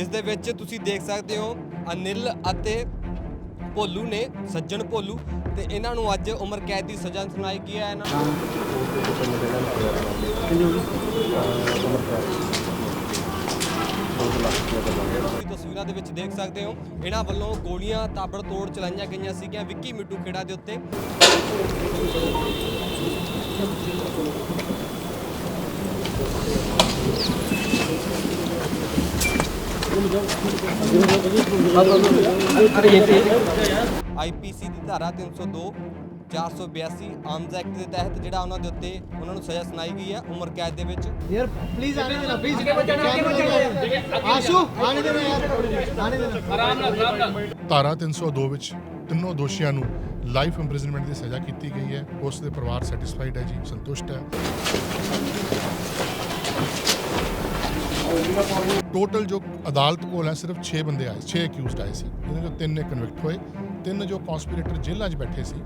ਇਸ ਦੇ ਵਿੱਚ ਤੁਸੀਂ ਦੇਖ ਸਕਦੇ ਹੋ ਅਨਿਲ ਅਤੇ ਭੋਲੂ ਨੇ, ਸੱਜਣ ਭੋਲੂ, ਤੇ ਇਹਨਾਂ ਨੂੰ ਅੱਜ ਉਮਰ ਕੈਦ ਦੀ ਸਜ਼ਾ ਸੁਣਾਈ ਗਈ ਹੈ। ਇਹਨਾਂ ਤੁਸੀਂ ਤਸਵੀਰਾਂ ਦੇ ਵਿੱਚ ਦੇਖ ਸਕਦੇ ਹੋ, ਇਹਨਾਂ ਵੱਲੋਂ ਗੋਲੀਆਂ ਤਾਬੜ ਤੋੜ ਚਲਾਈਆਂ ਗਈਆਂ ਸੀਗੀਆਂ ਵਿੱਕੀ ਮਿੱਟੂ ਖੇੜਾ ਦੇ ਉੱਤੇ। ਆਈ ਪੀ ਸੀ ਦੀ ਧਾਰਾ 302 482 ਆਰਮਸ ਐਕਟ ਦੇ ਤਹਿਤ ਜਿਹੜਾ ਉਹਨਾਂ ਦੇ ਉੱਤੇ ਉਹਨਾਂ ਨੂੰ ਸਜ਼ਾ ਸੁਣਾਈ ਗਈ ਹੈ ਉਮਰ ਕੈਦ ਦੇ ਵਿੱਚ। ਯਾਰ ਪਲੀਜ਼ ਆਣੇ ਦੇਣਾ ਪਲੀਜ਼ ਅੱਗੇ ਬਚਣਾ ਅੱਗੇ ਬਚਣਾ ਆਸ਼ੂ ਆਣੇ ਦੇਣਾ ਯਾਰ। ਆਣੇ ਦੇਣਾ ਆਰਾਮ ਨਾਲ ਆਰਾਮ ਨਾਲ। ਧਾਰਾ 302 ਵਿੱਚ ਤਿੰਨੋਂ ਦੋਸ਼ੀਆਂ ਨੂੰ ਲਾਈਫ ਇੰਪ੍ਰਿਜ਼ਨਮੈਂਟ ਦੀ ਸਜ਼ਾ ਕੀਤੀ ਗਈ ਹੈ। ਉਸ ਦੇ ਪਰਿਵਾਰ ਸੈਟੀਸਫਾਈਡ ਹੈ ਜੀ ਸੰਤੁਸ਼ਟ ਹੈ। ਟੋਟਲ ਜੋ ਅਦਾਲਤ ਕੋਲ ਹੈ, ਸਿਰਫ 6 ਬੰਦੇ ਆਏ 6 ਅਕਿਊਜ਼ਡ ਆਏ ਸੀ। ਜਿਹਨਾਂ ਚੋਂ ਤਿੰਨ ਨੇ ਕਨਵਿਕਟ ਹੋਏ, ਤਿੰਨ ਜੋ ਕਨਸਪੀਰੇਟਰ ਜੇਲ੍ਹਾਂ 'ਚ ਬੈਠੇ ਸੀ।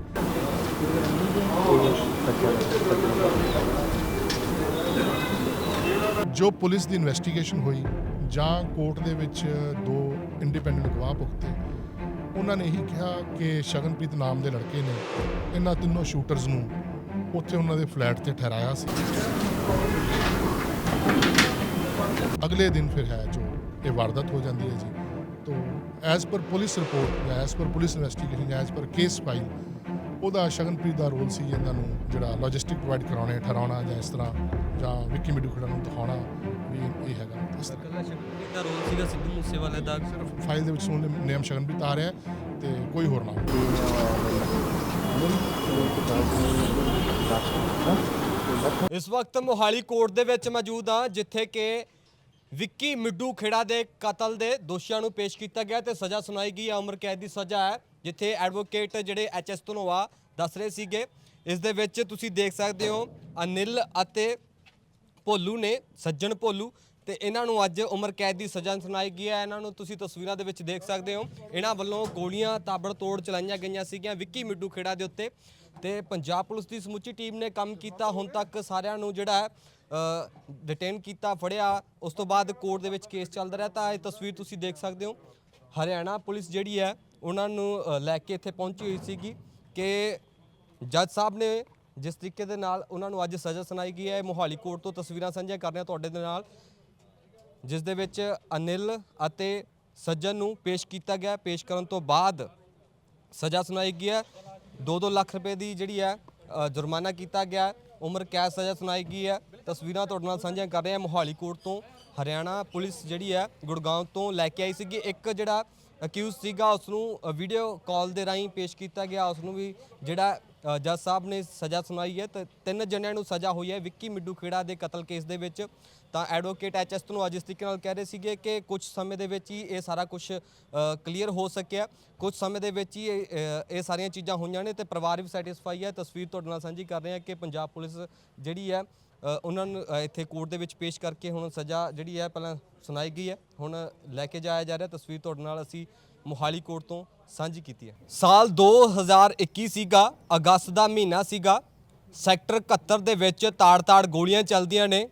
ਜੋ ਪੁਲਿਸ ਦੀ ਇਨਵੈਸਟੀਗੇਸ਼ਨ ਹੋਈ, ਜਾਂ ਕੋਰਟ ਦੇ ਵਿੱਚ ਦੋ ਇੰਡੀਪੈਂਡੈਂਟ ਗਵਾਹ ਪੁਖਤੇ ਉਹਨਾਂ ਨੇ ਇਹੀ ਕਿਹਾ ਕਿ ਸ਼ਗਨਪ੍ਰੀਤ ਨਾਮ ਦੇ ਲੜਕੇ ਨੇ ਇਹਨਾਂ ਤਿੰਨੋਂ ਸ਼ੂਟਰਸ ਨੂੰ ਉੱਥੇ ਉਹਨਾਂ ਦੇ ਫਲੈਟ ਤੇ ਠਹਿਰਾਇਆ ਸੀ। ਅਗਲੇ ਦਿਨ ਫਿਰ ਹੈ ਜੋ ਇਹ ਵਾਰਦਾਤ ਹੋ ਜਾਂਦੀ ਹੈ ਜੀ। ਤੋ ਐਜ਼ ਪਰ ਪੁਲਿਸ ਰਿਪੋਰਟ ਜਾਂ ਐਜ਼ ਪਰ ਪੁਲਿਸ ਇਨਵੈਸਟੀਗੇਸ਼ਨ ਜਾਂ ਐਜ਼ ਪਰ ਕੇਸ ਫਾਈਲ ਉਹਦਾ ਸ਼ਗਨਪ੍ਰੀਤ ਦਾ ਰੋਲ ਸੀ ਇਹਨਾਂ ਨੂੰ ਜਿਹੜਾ ਲੌਜਿਸਟਿਕ ਪ੍ਰੋਵਾਈਡ ਕਰਾਉਣੇ ਠਹਿਰਾਉਣਾ ਜਾਂ ਇਸ ਤਰ੍ਹਾਂ ਜਾਂ ਵਿੱਕੀ ਮਿੱਡੂ ਖੜਾ ਨੂੰ ਦਿਖਾਉਣਾ ਵੀ ਇਹ ਹੈਗਾ। ਇਸ ਤਰ੍ਹਾਂ। ਕੱਲਾ ਸ਼ਕਤੀ ਦਾ ਰੋਲ ਸੀਗਾ ਸਿੱਧੂ ਮੂਸੇਵਾਲੇ ਦਾ। ਸਿਰਫ ਫਾਈਲ ਦੇ ਵਿੱਚ ਸੁਣ ਨੇਮ ਸ਼ਗਨਪ੍ਰੀਤ ਆ ਰਿਹਾ ਤੇ ਕੋਈ ਹੋਰ ਨਾ ਇਸ ਵਕਤ ਮੋਹਾਲੀ ਕੋਰਟ ਦੇ ਵਿੱਚ ਮੌਜੂਦ ਹਾਂ ਜਿੱਥੇ ਕਿ ਵਿੱਕੀ ਮਿੱਡੂ ਖੇੜਾ ਦੇ ਕਤਲ ਦੇ ਦੋਸ਼ੀਆਂ ਨੂੰ ਪੇਸ਼ ਕੀਤਾ ਗਿਆ ਤੇ ਸਜ਼ਾ ਸੁਣਾਈ ਗਈ। ਹੈ ਉਮਰ ਕੈਦ ਦੀ ਸਜ਼ਾ ਹੈ, ਜਿੱਥੇ ਐਡਵੋਕੇਟ ਜਿਹੜੇ ਐਚਐਸ ਧਨੋਆ ਦੱਸ ਰਹੇ ਸੀਗੇ। ਇਸ ਦੇ ਵਿੱਚ ਤੁਸੀਂ ਦੇਖ ਸਕਦੇ ਹੋ, ਅਨਿਲ ਅਤੇ ਭੋਲੂ ਨੇ, ਸੱਜਣ ਭੋਲੂ, ਤੇ ਇਹਨਾਂ ਨੂੰ ਅੱਜ ਉਮਰ ਕੈਦ ਦੀ ਸਜ਼ਾ ਸੁਣਾਈ ਗਈ ਹੈ। ਇਹਨਾਂ ਨੂੰ ਤੁਸੀਂ ਤਸਵੀਰਾਂ ਦੇ ਵਿੱਚ ਦੇਖ ਸਕਦੇ ਹੋ, ਇਹਨਾਂ ਵੱਲੋਂ ਗੋਲੀਆਂ ਤਾਬੜਤੋੜ ਚਲਾਈਆਂ ਗਈਆਂ ਸੀਗੀਆਂ ਵਿੱਕੀ ਮਿੱਡੂ ਖੇੜਾ ਦੇ ਉੱਤੇ। ਤੇ ਪੰਜਾਬ ਪੁਲਿਸ ਦੀ ਸਮੁੱਚੀ ਟੀਮ ਨੇ ਕੰਮ ਕੀਤਾ। ਹੁਣ ਤੱਕ ਸਾਰਿਆਂ ਨੂੰ ਜਿਹੜਾ ਹੈ ਡਿਟੇਨ ਕੀਤਾ, ਫੜਿਆ, ਉਸ ਤੋਂ ਬਾਅਦ ਕੋਰਟ ਦੇ ਵਿੱਚ ਕੇਸ ਚੱਲਦਾ ਰਿਹਾ, ਤਾਂ ਇਹ ਤਸਵੀਰ ਤੁਸੀਂ ਦੇਖ ਸਕਦੇ ਹੋ। ਹਰਿਆਣਾ ਪੁਲਿਸ ਜਿਹੜੀ ਹੈ, ਉਹਨਾਂ ਨੂੰ ਲੈ ਕੇ ਇੱਥੇ ਪਹੁੰਚੀ ਹੋਈ ਸੀਗੀ ਕਿ ਜੱਜ ਸਾਹਿਬ ਨੇ ਜਿਸ ਤਰੀਕੇ ਦੇ ਨਾਲ ਉਹਨਾਂ ਨੂੰ ਅੱਜ ਸਜ਼ਾ ਸੁਣਾਈ ਗਈ ਹੈ ਮੋਹਾਲੀ ਕੋਰਟ ਤੋਂ ਤਸਵੀਰਾਂ ਸਾਂਝੀਆਂ ਕਰ ਰਿਹਾ ਤੁਹਾਡੇ ਦੇ ਨਾਲ। ਜਿਸ ਦੇ ਵਿੱਚ ਅਨਿਲ ਅਤੇ ਸੱਜਣ ਨੂੰ ਪੇਸ਼ ਕੀਤਾ ਗਿਆ। ਪੇਸ਼ ਕਰਨ ਤੋਂ ਬਾਅਦ ਸਜ਼ਾ ਸੁਣਾਈ ਗਈ ਹੈ। 2-2 ਲੱਖ ਰੁਪਏ ਦੀ ਜਿਹੜੀ ਹੈ ਜੁਰਮਾਨਾ ਕੀਤਾ ਗਿਆ। ਉਮਰ ਕੈਦ ਸਜ਼ਾ ਸੁਣਾਈ ਗਈ ਹੈ। ਤਸਵੀਰਾਂ ਤੁਹਾਡੇ ਨਾਲ ਸਾਂਝੀਆਂ ਕਰ ਰਹੇ ਹਾਂ ਮੋਹਾਲੀ ਕੋਟ ਤੋਂ। ਹਰਿਆਣਾ ਪੁਲਿਸ ਜਿਹੜੀ ਹੈ ਗੁੜਗਾਉਂ ਤੋਂ ਲੈ ਕੇ ਆਈ ਸੀਗੀ। ਇੱਕ ਜਿਹੜਾ ਅਕਿਊਜ਼ ਸੀਗਾ ਉਸ ਨੂੰ ਵੀਡੀਓ ਕਾਲ ਦੇ ਰਾਹੀਂ ਪੇਸ਼ ਕੀਤਾ ਗਿਆ। ਉਸ ਨੂੰ ਵੀ ਜਿਹੜਾ ਜੱਜ ਸਾਹਿਬ ਨੇ ਸਜ਼ਾ ਸੁਣਾਈ ਹੈ ਤੇ ਤਿੰਨ ਜਣਿਆਂ ਨੂੰ ਸਜ਼ਾ ਹੋਈ ਹੈ। ਵਿੱਕੀ ਮਿੱਡੂ ਖੇੜਾ ਦੇ ਕਤਲ ਕੇਸ ਦੇ ਵਿੱਚ। ਤਾਂ ਐਡਵੋਕੇਟ ਐਚਐਸ ਨੂੰ ਅੱਜ ਇਸ ਤਰੀਕੇ ਨਾਲ ਕਹਿ ਰਹੇ ਸੀਗੇ ਕਿ ਕੁਝ ਸਮੇਂ ਦੇ ਵਿੱਚ ਹੀ ਇਹ ਸਾਰਾ ਕੁਝ ਕਲੀਅਰ ਹੋ ਸਕਿਆ। ਕੁਝ ਸਮੇਂ ਦੇ ਵਿੱਚ ਹੀ ਇਹ, ਸਾਰੀਆਂ ਚੀਜ਼ਾਂ ਹੋਈਆਂ ਨੇ ਤੇ ਪਰਿਵਾਰ ਵੀ ਸੈਟੀਸਫਾਈ ਹੈ। ਤਸਵੀਰ ਤੁਹਾਡੇ ਨਾਲ ਸਾਂਝੀ ਕਰ ਰਹੇ ਹਾਂ ਕਿ ਪੰਜਾਬ ਪੁਲਿਸ ਜਿਹੜੀ ਹੈ ਉਹਨਾਂ ਨੂੰ ਇੱਥੇ ਕੋਰਟ ਦੇ ਵਿੱਚ ਪੇਸ਼ ਕਰਕੇ ਹੁਣ ਸਜ਼ਾ ਜਿਹੜੀ ਹੈ ਪਹਿਲਾਂ ਸੁਣਾਈ ਗਈ ਹੈ। ਹੁਣ ਲੈ ਕੇ ਜਾਇਆ ਜਾ ਰਿਹਾ। ਤਸਵੀਰ ਤੁਹਾਡੇ ਨਾਲ ਅਸੀਂ ਮੋਹਾਲੀ ਕੋਰਟ ਤੋਂ ਸਾਂਝੀ ਕੀਤੀ ਹੈ। ਸਾਲ 2021 ਸੀਗਾ, ਅਗਸਤ ਦਾ ਮਹੀਨਾ ਸੀਗਾ। ਸੈਕਟਰ 71 ਦੇ ਵਿੱਚ ਤਾੜ-ਤਾੜ ਗੋਲੀਆਂ ਚੱਲਦੀਆਂ ਨੇ।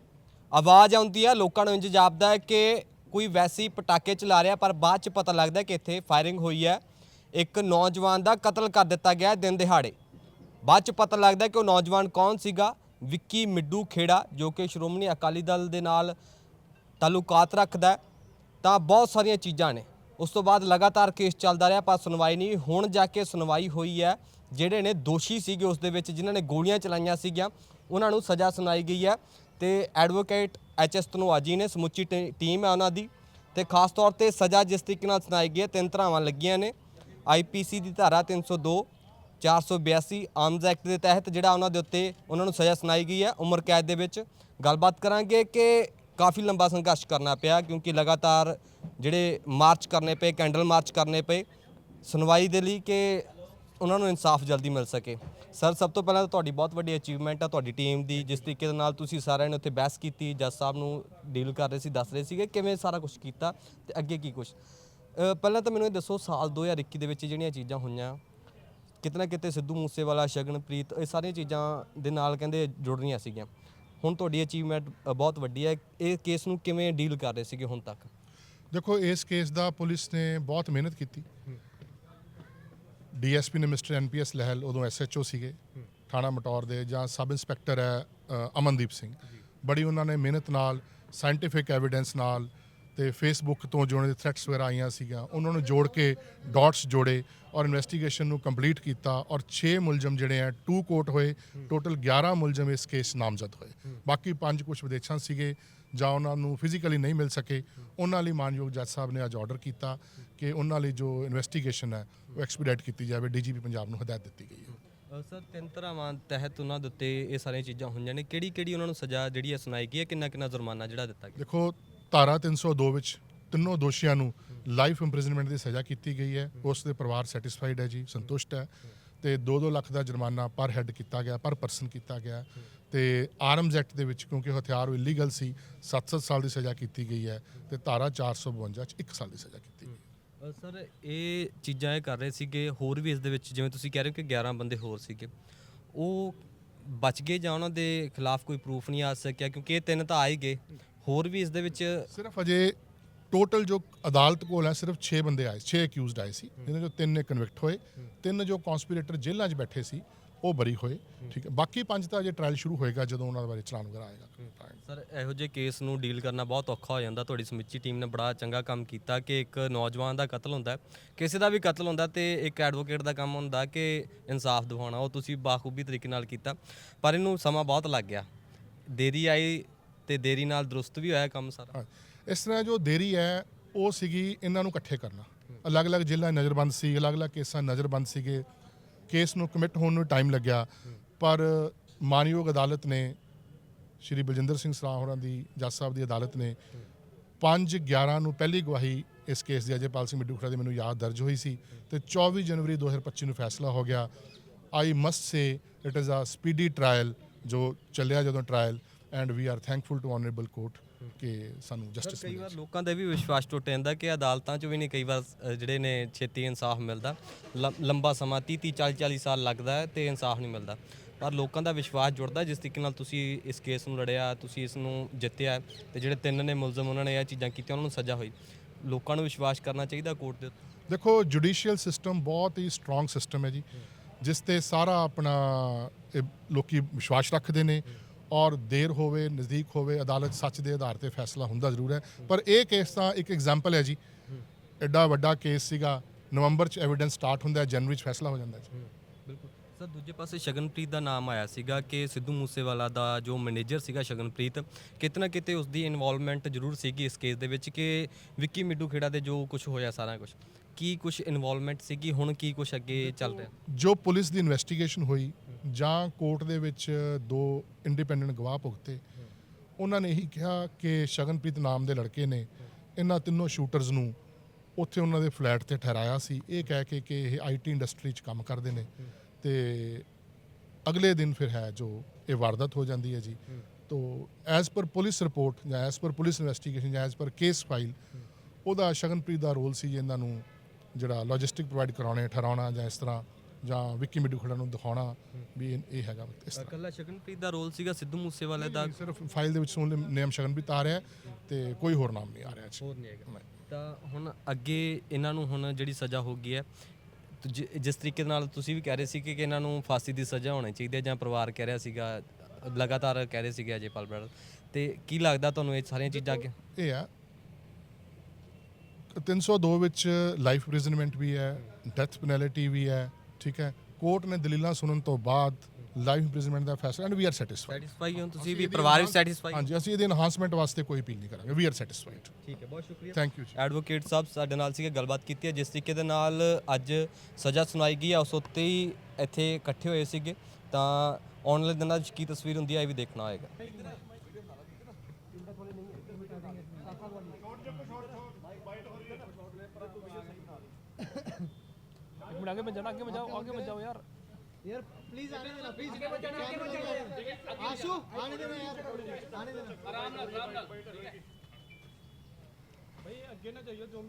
ਆਵਾਜ਼ ਆਉਂਦੀ ਹੈ, ਲੋਕਾਂ ਨੂੰ ਇੰਜ ਜਾਪਦਾ ਹੈ ਕਿ ਕੋਈ ਵੈਸੀ ਪਟਾਕੇ ਚਲਾ ਰਿਹਾ, ਪਰ ਬਾਅਦ ਚ ਪਤਾ ਲੱਗਦਾ ਕਿ ਇੱਥੇ ਫਾਇਰਿੰਗ ਹੋਈ ਹੈ। ਇੱਕ ਨੌਜਵਾਨ ਦਾ ਕਤਲ ਕਰ ਦਿੱਤਾ ਗਿਆ ਦਿਨ ਦਿਹਾੜੇ। ਬਾਅਦ ਚ ਪਤਾ ਲੱਗਦਾ ਕਿ ਉਹ ਨੌਜਵਾਨ ਕੌਣ ਸੀਗਾ। ਵਿੱਕੀ ਮਿੱਡੂ ਖੇੜਾ ਜੋ ਕਿ ਸ਼੍ਰੋਮਣੀ ਅਕਾਲੀ ਦਲ ਦੇ ਨਾਲ ਤਾਲੁਕਾਤ ਰੱਖਦਾ ਤਾਂ ਬਹੁਤ ਸਾਰੀਆਂ ਚੀਜ਼ਾਂ ਨੇ। ਉਸ ਤੋਂ ਬਾਅਦ ਲਗਾਤਾਰ ਕੇਸ ਚੱਲਦਾ ਰਿਹਾ, ਪਰ ਸੁਣਵਾਈ ਨਹੀਂ ਹੁਣ ਜਾ ਕੇ ਸੁਣਵਾਈ ਹੋਈ ਹੈ। ਜਿਹੜੇ ਨੇ ਦੋਸ਼ੀ ਸੀਗੇ ਉਸ ਦੇ ਵਿੱਚ, ਜਿਨ੍ਹਾਂ ਨੇ ਗੋਲੀਆਂ ਚਲਾਈਆਂ ਸੀਗੀਆਂ, ਉਹਨਾਂ ਨੂੰ ਸਜ਼ਾ ਸੁਣਾਈ ਗਈ ਹੈ। ਤੇ ਐਡਵੋਕੇਟ ਐਚਐਸ ਧਨੋਆਜੀ ਨੇ, ਸਮੁੱਚੀ ਟੀ- ਟੀਮ ਹੈ ਉਹਨਾਂ ਦੀ। ਤੇ ਖਾਸ ਤੌਰ ਤੇ ਸਜ਼ਾ ਜਿਸ ਤਰੀਕੇ ਨਾਲ ਸੁਣਾਈ ਗਈ ਹੈ, ਤਿੰਨ ਧਰਾਵਾਂ ਲੱਗੀਆਂ ਨੇ। ਆਈਪੀਸੀ ਦੀ ਧਾਰਾ 302 482 ਆਰਮਜ਼ ਐਕਟ ਦੇ ਤਹਿਤ ਜਿਹੜਾ ਉਹਨਾਂ ਦੇ ਉੱਤੇ ਉਹਨਾਂ ਨੂੰ ਸਜ਼ਾ ਸੁਣਾਈ ਗਈ ਹੈ ਉਮਰ ਕੈਦ ਦੇ ਵਿੱਚ। ਗੱਲਬਾਤ ਕਰਾਂਗੇ ਕਿ ਕਾਫੀ ਲੰਬਾ ਸੰਘਰਸ਼ ਕਰਨਾ ਪਿਆ ਕਿਉਂਕਿ ਲਗਾਤਾਰ ਜਿਹੜੇ ਮਾਰਚ ਕਰਨੇ ਪਏ, ਕੈਂਡਲ ਮਾਰਚ ਕਰਨੇ ਪਏ, ਸੁਣਵਾਈ ਦੇ ਲਈ ਕਿ ਉਹਨਾਂ ਨੂੰ ਇਨਸਾਫ ਜਲਦੀ ਮਿਲ ਸਕੇ। ਸਰ, ਸਭ ਤੋਂ ਪਹਿਲਾਂ ਤਾਂ ਤੁਹਾਡੀ ਬਹੁਤ ਵੱਡੀ ਅਚੀਵਮੈਂਟ ਆ, ਤੁਹਾਡੀ ਟੀਮ ਦੀ, ਜਿਸ ਤਰੀਕੇ ਦੇ ਨਾਲ ਤੁਸੀਂ ਸਾਰਿਆਂ ਨੇ ਉੱਥੇ ਬਹਿਸ ਕੀਤੀ, ਜੱਜ ਸਾਹਿਬ ਨੂੰ ਡੀਲ ਕਰ ਰਹੇ ਸੀ, ਦੱਸ ਰਹੇ ਸੀਗੇ ਕਿਵੇਂ ਸਾਰਾ ਕੁਝ ਕੀਤਾ ਤੇ ਅੱਗੇ ਕੀ ਕੁਝ ਪਹਿਲਾਂ ਤਾਂ ਮੈਨੂੰ ਇਹ ਦੱਸੋ, ਸਾਲ 2021 ਦੇ ਵਿੱਚ ਜਿਹੜੀਆਂ ਚੀਜ਼ਾਂ ਹੋਈਆਂ ਕਿਤੇ ਨਾ ਕਿਤੇ ਸਿੱਧੂ ਮੂਸੇਵਾਲਾ, ਸ਼ਗਨਪ੍ਰੀਤ, ਇਹ ਸਾਰੀਆਂ ਚੀਜ਼ਾਂ ਦੇ ਨਾਲ ਕਹਿੰਦੇ ਜੁੜ ਰਹੀਆਂ ਸੀਗੀਆਂ। ਹੁਣ ਤੁਹਾਡੀ ਅਚੀਵਮੈਂਟ ਬਹੁਤ ਵੱਡੀ ਹੈ। ਇਹ ਕੇਸ ਨੂੰ ਕਿਵੇਂ ਡੀਲ ਕਰ ਰਹੇ ਸੀਗੇ ਹੁਣ ਤੱਕ? ਦੇਖੋ, ਇਸ ਕੇਸ ਦਾ ਪੁਲਿਸ ਨੇ ਬਹੁਤ ਮਿਹਨਤ ਕੀਤੀ। ਡੀਐਸਪੀ ਨੇ ਮਿਸਟਰ ਐਨਪੀਐਸ ਲਹਿਲ ਉਦੋਂ ਐਸਐਚਓ ਸੀਗੇ, ਥਾਣਾ ਮਟੌਰ ਦੇ, ਜਾਂ ਸਬ ਇੰਸਪੈਕਟਰ ਹੈ ਅਮਨਦੀਪ ਸਿੰਘ। ਬੜੀ ਉਹਨਾਂ ਨੇ ਮਿਹਨਤ ਨਾਲ ਸਾਇੰਟੀਫਿਕ ਐਵੀਡੈਂਸ ਨਾਲ ਤੇ ਫੇਸਬੁੱਕ ਤੋਂ ਜੋ ਉਹਨਾਂ ਦੇ ਥ੍ਰੈਟਸ ਵਗੈਰਾ ਆਈਆਂ ਸੀਗੀਆਂ ਉਹਨਾਂ ਨੂੰ ਜੋੜ ਕੇ ਡਾਟਸ ਜੋੜੇ ਔਰ ਇਨਵੈਸਟੀਗੇਸ਼ਨ ਨੂੰ ਕੰਪਲੀਟ ਕੀਤਾ ਔਰ 6 ਮੁਲਜ਼ਮ ਜਿਹੜੇ ਆ ਟੂ ਕੋਰਟ ਹੋਏ ਟੋਟਲ 11 ਮੁਲਜ਼ਮ ਇਸ ਕੇਸ ਨਾਮਜ਼ਦ ਹੋਏ। ਬਾਕੀ ਪੰਜ ਕੁਝ ਵਿਦੇਸ਼ਾਂ ਸੀਗੇ ਜਾਂ ਉਹਨਾਂ ਨੂੰ ਫਿਜ਼ੀਕਲੀ ਨਹੀਂ ਮਿਲ ਸਕੇ ਉਹਨਾਂ ਲਈ ਮਾਨਯੋਗ ਜੱਜ ਸਾਹਿਬ ਨੇ ਅੱਜ ਆਰਡਰ ਕੀਤਾ ਕਿ ਉਹਨਾਂ ਲਈ ਜੋ ਇਨਵੈਸਟੀਗੇਸ਼ਨ ਹੈ ਉਹ ਐਕਸਪੀਡਾਈਟ ਕੀਤੀ ਜਾਵੇ ਡੀਜੀਪੀ ਪੰਜਾਬ ਨੂੰ ਹਦਾਇਤ ਦਿੱਤੀ ਗਈ ਹੈ। ਸਰ ਤਿੰਨ ਧਰਾਵਾਂ ਤਹਿਤ ਉਹਨਾਂ ਦੇ ਉੱਤੇ ਇਹ ਸਾਰੀਆਂ ਚੀਜ਼ਾਂ ਹੋਈਆਂ ਨੇ। ਕਿਹੜੀ ਕਿਹੜੀ ਉਹਨਾਂ ਨੂੰ ਸਜ਼ਾ ਜਿਹੜੀ ਹੈ ਸੁਣਾਈ ਗਈ ਹੈ? ਕਿੰਨਾ ਕਿੰਨਾ ਜੁਰਮਾਨਾ ਜਿਹੜਾ ਦਿੱਤਾ ਗਿਆ? ਦੇਖੋ ਧਾਰਾ 302 ਵਿੱਚ ਤਿੰਨੋਂ ਦੋਸ਼ੀਆਂ ਨੂੰ ਲਾਈਫ ਇੰਪ੍ਰਿਜ਼ਨਮੈਂਟ ਦੀ ਸਜ਼ਾ ਕੀਤੀ ਗਈ ਹੈ। ਉਸ ਦੇ ਪਰਿਵਾਰ ਸੈਟੀਸਫਾਈਡ ਹੈ ਜੀ ਸੰਤੁਸ਼ਟ ਹੈ। ਤੇ 2-2 ਲੱਖ ਦਾ ਜੁਰਮਾਨਾ ਪਰ ਹੈੱਡ ਕੀਤਾ ਗਿਆ ਪਰ ਪਰਸਨ ਕੀਤਾ ਗਿਆ। ਤੇ ਆਰਮਜ਼ ਐਕਟ ਦੇ ਵਿੱਚ ਕਿਉਂਕਿ ਉਹ ਹਥਿਆਰ ਇਲੀਗਲ ਸੀ 7-7 ਸਾਲ ਦੀ ਸਜ਼ਾ ਕੀਤੀ ਗਈ ਹੈ ਤੇ ਧਾਰਾ 452 ਚ 1 ਸਾਲ ਦੀ ਸਜ਼ਾ ਕੀਤੀ ਗਈ। ਸਰ ਇਹ ਚੀਜ਼ਾਂ ਇਹ ਕਰ ਰਹੇ ਸੀਗੇ ਹੋਰ ਵੀ ਇਸ ਦੇ ਵਿੱਚ ਜਿਵੇਂ ਤੁਸੀਂ ਕਹਿ ਰਹੇ ਹੋ ਕਿ 11 ਬੰਦੇ ਹੋਰ ਸੀਗੇ। ਉਹ ਬਚ ਗਏ ਜਾਂ ਉਹਨਾਂ ਦੇ ਖਿਲਾਫ ਕੋਈ ਪ੍ਰੂਫ ਨਹੀਂ ਆ ਸਕਿਆ? ਕਿਉਂਕਿ ਇਹ ਤਿੰਨ ਤਾਂ ਆ ਹੀ ਗਏ। ਹੋਰ ਵੀ ਇਸ ਦੇ ਵਿੱਚ ਸਿਰਫ ਅਜੇ ਟੋਟਲ ਜੋ ਅਦਾਲਤ ਕੋਲ ਹੈ ਸਿਰਫ 6 ਬੰਦੇ ਆਏ 6 ਅਕਿਊਜ਼ਡ ਆਏ ਸੀ ਜਿਹਨਾਂ ਚੋਂ ਤਿੰਨ ਨੇ ਕਨਵਿਕਟ ਹੋਏ ਤਿੰਨ ਜੋ ਕਨਸਪੀਰੇਟਰ ਜੇਲ੍ਹਾਂ 'ਚ ਬੈਠੇ ਸੀ ਉਹ ਬਰੀ ਹੋਏ ਠੀਕ ਹੈ। ਬਾਕੀ ਪੰਜ ਤਾਂ ਅਜੇ ਟ੍ਰਾਇਲ ਸ਼ੁਰੂ ਹੋਏਗਾ ਜਦੋਂ ਉਹਨਾਂ ਦੇ ਬਾਰੇ ਚਲਾਨ ਵਗੈਰਾ ਆਏਗਾ। ਸਰ ਇਹੋ ਜਿਹੇ ਕੇਸ ਨੂੰ ਡੀਲ ਕਰਨਾ ਬਹੁਤ ਔਖਾ ਹੋ ਜਾਂਦਾ। ਤੁਹਾਡੀ ਸਮੁੱਚੀ ਟੀਮ ਨੇ ਬੜਾ ਚੰਗਾ ਕੰਮ ਕੀਤਾ ਕਿ ਇੱਕ ਨੌਜਵਾਨ ਦਾ ਕਤਲ ਹੁੰਦਾ ਹੈ, ਕਿਸੇ ਦਾ ਵੀ ਕਤਲ ਹੁੰਦਾ ਤੇ ਇੱਕ ਐਡਵੋਕੇਟ ਦਾ ਕੰਮ ਹੁੰਦਾ ਕਿ ਇਨਸਾਫ ਦਿਵਾਉਣਾ ਉਹ ਤੁਸੀਂ ਬਾਖੂਬੀ ਤਰੀਕੇ ਨਾਲ ਕੀਤਾ। ਪਰ ਇਹਨੂੰ ਸਮਾਂ ਬਹੁਤ ਲੱਗ ਗਿਆ। ਦੇਰੀ ਆਈ ਤੇ ਦੇਰੀ ਨਾਲ ਦਰੁਸਤ ਵੀ ਹੋਇਆ ਕੰਮ ਸਾਰਾ। ਹਾਂ। ਇਸ ਤਰ੍ਹਾਂ ਜੋ ਦੇਰੀ ਹੈ, ਉਹ ਸੀਗੀ ਇਹਨਾਂ ਨੂੰ ਇਕੱਠੇ ਕਰਨਾ। ਅਲੱਗ-ਅਲੱਗ ਜ਼ਿਲ੍ਹਾ ਨਜ਼ਰਬੰਦ ਸੀ, ਅਲੱਗ-ਅਲੱਗ ਕੇਸਾਂ ਨਜ਼ਰਬੰਦ ਸੀਗੇ। ਕੇਸ ਨੂੰ ਕਮਿਟ ਹੋਣ ਨੂੰ ਟਾਈਮ ਲੱਗਿਆ। ਪਰ ਮਾਨਯੋਗ ਅਦਾਲਤ ਨੇ, ਸ਼੍ਰੀ ਬਲਜਿੰਦਰ ਸਿੰਘ ਸਰਾਹ ਹੋਰਾਂ ਦੀ, ਜੱਜ ਸਾਹਿਬ ਦੀ ਅਦਾਲਤ ਨੇ 5 11 ਨੂੰ ਪਹਿਲੀ ਗਵਾਹੀ ਇਸ ਕੇਸ ਦੀ ਅਜੇਪਾਲ ਸਿੰਘ ਮਿੱਡੂ ਖੜਾ ਦੀ ਮੈਨੂੰ ਯਾਦ ਦਰਜ ਹੋਈ ਸੀ ਤੇ 24 ਜਨਵਰੀ 2025 ਨੂੰ ਫੈਸਲਾ ਹੋ ਗਿਆ। I must say it is a speedy trial ਜੋ ਚੱਲਿਆ ਜਦੋਂ trial and we are thankful to honourable court ਕਿ ਸਾਨੂੰ ਜਸਟਿਸ ਕਈ ਵਾਰ ਲੋਕਾਂ ਦਾ ਵੀ ਵਿਸ਼ਵਾਸ ਟੁੱਟ ਜਾਂਦਾ ਕਿ ਅਦਾਲਤਾਂ 'ਚ ਵੀ ਨਹੀਂ ਕਈ ਵਾਰ ਅ, ਜਿਹੜੇ ਨੇ ਛੇਤੀ ਇਨਸਾਫ ਮਿਲਦਾ। ਲ- ਲੰਬਾ ਸਮਾਂ 30 30 40 40 ਸਾਲ ਲੱਗਦਾ ਹੈ ਤੇ ਇਨਸਾਫ ਨਹੀਂ ਮਿਲਦਾ। ਪਰ ਲੋਕਾਂ ਦਾ ਵਿਸ਼ਵਾਸ ਜੁੜਦਾ ਜਿਸ ਤਰੀਕੇ ਨਾਲ ਤੁਸੀਂ ਇਸ ਕੇਸ ਨੂੰ ਲੜਿਆ ਤੁਸੀਂ ਇਸ ਨੂੰ ਜਿੱਤਿਆ ਤੇ ਜਿਹੜੇ ਤਿੰਨ ਨੇ ਮੁਲਜ਼ਮ ਉਹਨਾਂ ਨੇ ਇਹ ਚੀਜ਼ਾਂ ਕੀਤੀਆਂ ਉਹਨਾਂ ਨੂੰ ਸਜ਼ਾ ਹੋਈ। ਲੋਕਾਂ ਨੂੰ ਵਿਸ਼ਵਾਸ ਕਰਨਾ ਚਾਹੀਦਾ ਕੋਰਟ ਦੇ ਉੱਤੇ। ਦੇਖੋ ਜੁਡੀਸ਼ੀਅਲ ਸਿਸਟਮ ਬਹੁਤ ਹੀ ਸਟਰੋਂਗ ਸਿਸਟਮ ਹੈ ਜੀ ਜਿਸ ਤੇ ਸਾਰਾ ਆਪਣਾ ਇਹ ਲੋਕੀ ਵਿਸ਼ਵਾਸ ਰੱਖਦੇ ਨੇ। ਔਰ ਦੇਰ ਹੋਵੇ, ਨਜ਼ਦੀਕ ਹੋਵੇ, ਅਦਾਲਤ ਸੱਚ ਦੇ ਆਧਾਰ ਤੇ ਫੈਸਲਾ ਹੁੰਦਾ ਜ਼ਰੂਰ ਹੈ। ਪਰ ਇਹ ਕੇਸ ਤਾਂ ਇੱਕ ਐਗਜ਼ਾਮਪਲ ਹੈ ਜੀ। ਐਡਾ ਵੱਡਾ ਕੇਸ ਸੀਗਾ, ਨਵੰਬਰ ਚ ਐਵੀਡੈਂਸ ਸਟਾਰਟ ਹੁੰਦਾ ਹੈ ਜਨਵਰੀ ਚ ਫੈਸਲਾ ਹੋ ਜਾਂਦਾ ਹੈ, ਬਿਲਕੁਲ। ਸਰ, ਦੂਜੇ ਪਾਸੇ ਸ਼ਗਨਪ੍ਰੀਤ ਦਾ ਨਾਮ ਆਇਆ ਸੀਗਾ ਕਿ ਸਿੱਧੂ ਮੂਸੇਵਾਲਾ ਦਾ ਜੋ ਮੈਨੇਜਰ ਸੀਗਾ ਸ਼ਗਨਪ੍ਰੀਤ, ਕਿਤੇ ਨਾ ਕਿਤੇ ਉਸ ਦੀ ਇਨਵੋਲਵਮੈਂਟ ਜ਼ਰੂਰ ਸੀਗੀ ਇਸ ਕੇਸ ਦੇ ਵਿੱਚ ਕਿ ਵਿੱਕੀ ਮਿੱਡੂ ਖੇੜਾ ਦੇ ਜੋ ਕੁਝ ਹੋਇਆ ਸਾਰਾ ਕੁਝ ਕੀ ਕੁਝ ਇਨਵੋਲਵਮੈਂਟ ਸੀਗੀ, ਹੁਣ ਕੀ ਕੁਝ ਅੱਗੇ ਚੱਲ ਰਿਹਾ? ਜੋ ਪੁਲਿਸ ਦੀ ਇਨਵੈਸਟੀਗੇਸ਼ਨ ਹੋਈ, ਜਾਂ ਕੋਰਟ ਦੇ ਵਿੱਚ ਦੋ ਇੰਡੀਪੈਂਡੈਂਟ ਗਵਾਹ ਭੁਗਤੇ, ਉਹਨਾਂ ਨੇ ਇਹੀ ਕਿਹਾ ਕਿ ਸ਼ਗਨਪ੍ਰੀਤ ਨਾਮ ਦੇ ਲੜਕੇ ਨੇ ਇਹਨਾਂ ਤਿੰਨੋਂ ਸ਼ੂਟਰਸ ਨੂੰ ਉੱਥੇ ਉਹਨਾਂ ਦੇ ਫਲੈਟ ਤੇ ਠਹਿਰਾਇਆ ਸੀ। ਇਹ ਕਹਿ ਕੇ ਕਿ ਇਹ ਆਈਟੀ ਇੰਡਸਟਰੀ 'ਚ ਕੰਮ ਕਰਦੇ ਨੇ ਤੇ ਅਗਲੇ ਦਿਨ ਫਿਰ ਹੈ ਜੋ ਇਹ ਵਾਰਦਾਤ ਹੋ ਜਾਂਦੀ ਹੈ ਜੀ। ਤੋ ਐਜ਼ ਪਰ ਪੁਲਿਸ ਰਿਪੋਰਟ ਜਾਂ ਐਜ਼ ਪਰ ਪੁਲਿਸ ਇਨਵੈਸਟੀਗੇਸ਼ਨ ਜਾਂ ਐਜ਼ ਪਰ ਕੇਸ ਫਾਈਲ ਉਹਦਾ ਸ਼ਗਨਪ੍ਰੀਤ ਦਾ ਰੋਲ ਸੀ ਇਹਨਾਂ ਨੂੰ ਜਿਹੜਾ ਲੌਜਿਸਟਿਕ ਪ੍ਰੋਵਾਈਡ ਕਰਾਉਣੇ ਠਹਿਰਾਉਣਾ ਜਾਂ ਇਸ ਤਰ੍ਹਾਂ ਜਾਂ ਵਿੱਕੀ ਮਿੱਡੂ ਖੜਾ ਨੂੰ ਦਿਖਾਉਣਾ ਵੀ ਇਹ- ਇਹ ਹੈਗਾ ਇਸ ਤਰ੍ਹਾਂ। ਇਕੱਲਾ ਸ਼ਗਨਪ੍ਰੀਤ ਦਾ ਰੋਲ ਸੀਗਾ ਸਿੱਧੂ ਮੂਸੇਵਾਲੇ ਦਾ? ਸਿਰਫ ਫਾਈਲ ਦੇ ਵਿੱਚ ਉਹਨੇ ਨੇਮ ਸ਼ਗਨਪ੍ਰੀਤ ਆ ਰਿਹਾ ਹੈ ਤੇ ਕੋਈ ਹੋਰ ਨਾਮ ਨਹੀਂ ਆ ਰਿਹਾ ਹੋਰ ਨਹੀਂ ਹੈਗਾ। ਤਾਂ ਹੁਣ ਅੱਗੇ ਇਹਨਾਂ ਨੂੰ ਹੁਣ ਜਿਹੜੀ ਸਜ਼ਾ ਹੋ ਗਈ ਹੈ ਤੇ ਜਿ- ਜਿਸ ਤਰੀਕੇ ਨਾਲ ਤੁਸੀਂ ਵੀ ਕਹਿ ਰਹੇ ਸੀ ਕਿ ਕਿ ਇਹਨਾਂ ਨੂੰ ਫਾਂਸੀ ਦੀ ਸਜ਼ਾ ਹੋਣੀ ਚਾਹੀਦੀ ਹੈ ਜਾਂ ਪਰਿਵਾਰ ਕਹਿ ਰਿਹਾ ਸੀਗਾ ਲਗਾਤਾਰ ਕਹਿ ਰਹੇ ਸੀਗੇ ਅਜੇਪਾਲ ਬਰਾੜ। ਤੇ ਕੀ ਲੱਗਦਾ ਤੁਹਾਨੂੰ ਇਹ ਸਾਰੀਆਂ ਚੀਜ਼ਾਂ ਅੱਗੇ? ਇਹ ਆ 302 ਵਿੱਚ ਲਾਈਫ ਇੰਪ੍ਰਿਜ਼ਨਮੈਂਟ ਵੀ ਹੈ ਡੈਥ ਪੈਨਲਟੀ ਵੀ ਹੈ ਠੀਕ ਹੈ। ਕੋਰਟ ਨੇ ਦਲੀਲਾਂ ਸੁਣਨ ਤੋਂ ਬਾਅਦ ਲਾਈਫ ਇੰਪ੍ਰਿਜ਼ਨਮੈਂਟ ਦਾ ਫੈਸਲਾ and we are satisfied satisfy ਹੋ ਤੁਸੀਂ ਵੀ ਪਰਿਵਾਰ ਵੀ ਸੈਟੀਸਫਾਈ ਹਾਂਜੀ ਅਸੀਂ ਇਹਦੇ ਐਨਹਾਂਸਮੈਂਟ ਵਾਸਤੇ ਕੋਈ ਅਪੀਲ ਨਹੀਂ ਕਰਾਂਗੇ। ਵੀ ਆਰ ਸੈਟੀਸਫਾਈਡ ਠੀਕ ਹੈ ਬਹੁਤ ਸ਼ੁਕਰੀਆ। ਥੈਂਕ ਯੂ ਐਡਵੋਕੇਟ ਸਾਹਿਬ ਸਾਡੇ ਨਾਲ ਸੀਗੇ ਗੱਲਬਾਤ ਕੀਤੀ ਹੈ। ਜਿਸ ਤਰੀਕੇ ਦੇ ਨਾਲ ਅੱਜ ਸਜ਼ਾ ਸੁਣਾਈ ਗਈ ਹੈ ਉਸ ਉੱਤੇ ਹੀ ਇੱਥੇ ਇਕੱਠੇ ਹੋਏ ਸੀਗੇ। ਤਾਂ ਆਉਣ ਵਾਲੇ ਦਿਨਾਂ ਵਿੱਚ ਕੀ ਤਸਵੀਰ ਹੁੰਦੀ ਹੈ ਇਹ ਵੀ ਦੇਖਣਾ ਹੋਏਗਾ। एक मिनट आगे मत जाना आगे मत जाओ आगे मत जाओ यार यार प्लीज आने देना प्लीज आगे मत जाना आशु आने देना यार आने देना भाई अगे ना जाइए जो